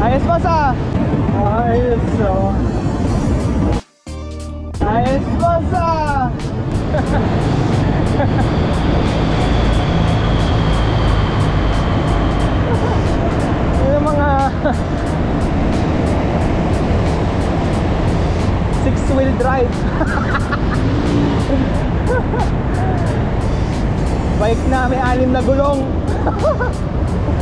Ayos pa sa. Ayos so. Ayos pa sa. yung mga six wheel drive bike na may anim na gulong